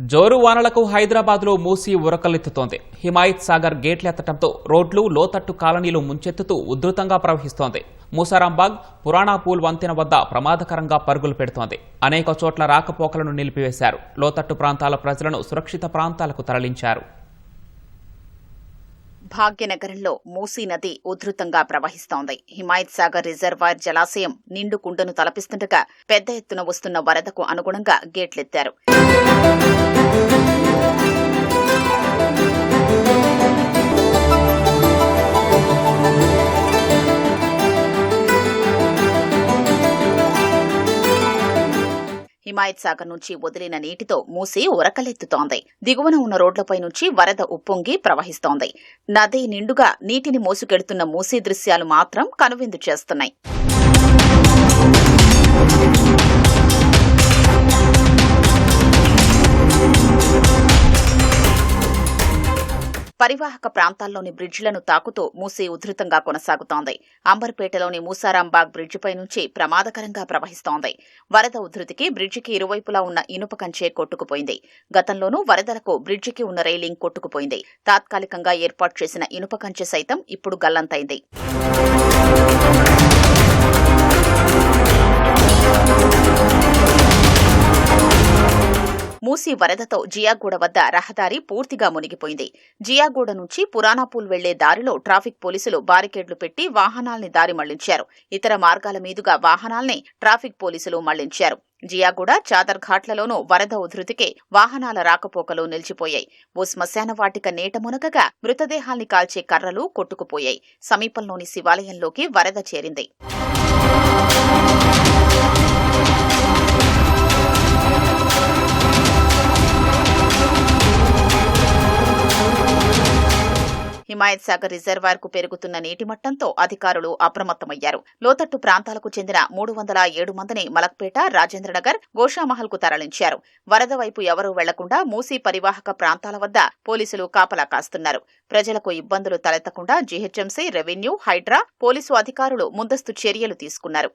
జోరు వానలకు హైదరాబాద్లో మూసి ఉరకలెత్తుతోంది. హిమాయత్ సాగర్ గేట్లెత్తడంతో రోడ్లు లోతట్టు కాలనీలు ముంచెత్తుతూ ఉధృతంగా ప్రవహిస్తోంది. మూసారాంబాగ్ పురాణాపూల్ వంతెన వద్ద ప్రమాదకరంగా పరుగులు పెడుతోంది. అనేక చోట్ల రాకపోకలను నిలిపివేశారు. లోతట్టు ప్రాంతాల ప్రజలను సురక్షిత ప్రాంతాలకు తరలించారు. భాగ్యనగరంలో మూసీ నది ఉధృతంగా ప్రవహిస్తోంది. హిమాయత్ సాగర్ రిజర్వాయర్ జలాశయం నిండు కుండను తలపిస్తుండగా పెద్ద ఎత్తున వస్తున్న వరదకు అనుగుణంగా గేట్లెత్తారు. హిమాయత్ సాగర్ నుంచి వదిలిన నీటితో మూసి ఉరకలెత్తుతోంది దిగువన ఉన్న రోడ్లపై నుంచి వరద ఉప్పొంగి ప్రవహిస్తోంది. నది నిండుగా నీటిని మోసుకెడుతున్న మూసీ దృశ్యాలు మాత్రం కనువిందు చేస్తున్నాయి. పరివాహక ప్రాంతాల్లోని బ్రిడ్జిలను తాకుతూ మూసీ ఉధృతంగా కొనసాగుతోంది. అంబర్పేటలోని మూసారాంబాగ్ బ్రిడ్జిపై నుంచి ప్రమాదకరంగా ప్రవహిస్తోంది. వరద ఉధృతికి బ్రిడ్జికి ఇరువైపులా ఉన్న ఇనుప కంచె కొట్టుకుపోయింది. గతంలోనూ వరదలకు బ్రిడ్జికి ఉన్న రైలింగ్ కొట్టుకుపోయింది. తాత్కాలికంగా ఏర్పాటు చేసిన ఇనుప కంచె సైతం ఇప్పుడు గల్లంతైంది. మూసీ వరదతో జియాగూడ వద్ద రహదారి పూర్తిగా మునిగిపోయింది. జియాగూడ నుంచి పురాణాపూల్ వెళ్ళే దారిలో ట్రాఫిక్ పోలీసులు బారికేడ్లు పెట్టి వాహనాల్ని దారి మళ్ళించారు. ఇతర మార్గాల మీదుగా వాహనాల్ని ట్రాఫిక్ పోలీసులు మళ్ళించారు. జియాగూడ చాదర్ ఘాట్లలోనూ వరద ఉధృతికే వాహనాల రాకపోకలు నిలిచిపోయాయి. ఓ శ్మశాన వాటిక మునకగా మునగగా మృతదేహాల్ని కాల్చే కర్రలు కొట్టుకుపోయాయి. సమీపంలోని శివాలయంలోకి వరద చేరింది. హిమాయత్ సాగర్ రిజర్వాయర్కు పెరుగుతున్న నీటి మట్టంతో అధికారులు అప్రమత్తమయ్యారు. లోతట్టు ప్రాంతాలకు చెందిన మూడు వందల ఏడు మందిని మలక్పేట రాజేంద్రనగర్ గోషామహల్కు తరలించారు. వరద వైపు ఎవరూ వెళ్ళకుండా మూసీ పరివాహక ప్రాంతాల వద్ద పోలీసులు కాపలా కాస్తున్నారు. ప్రజలకు ఇబ్బందులు తలెత్తకుండా జీహెచ్ఎంసీ రెవెన్యూ హైడ్రా పోలీసు అధికారులు ముందస్తు చర్యలు తీసుకున్నారు.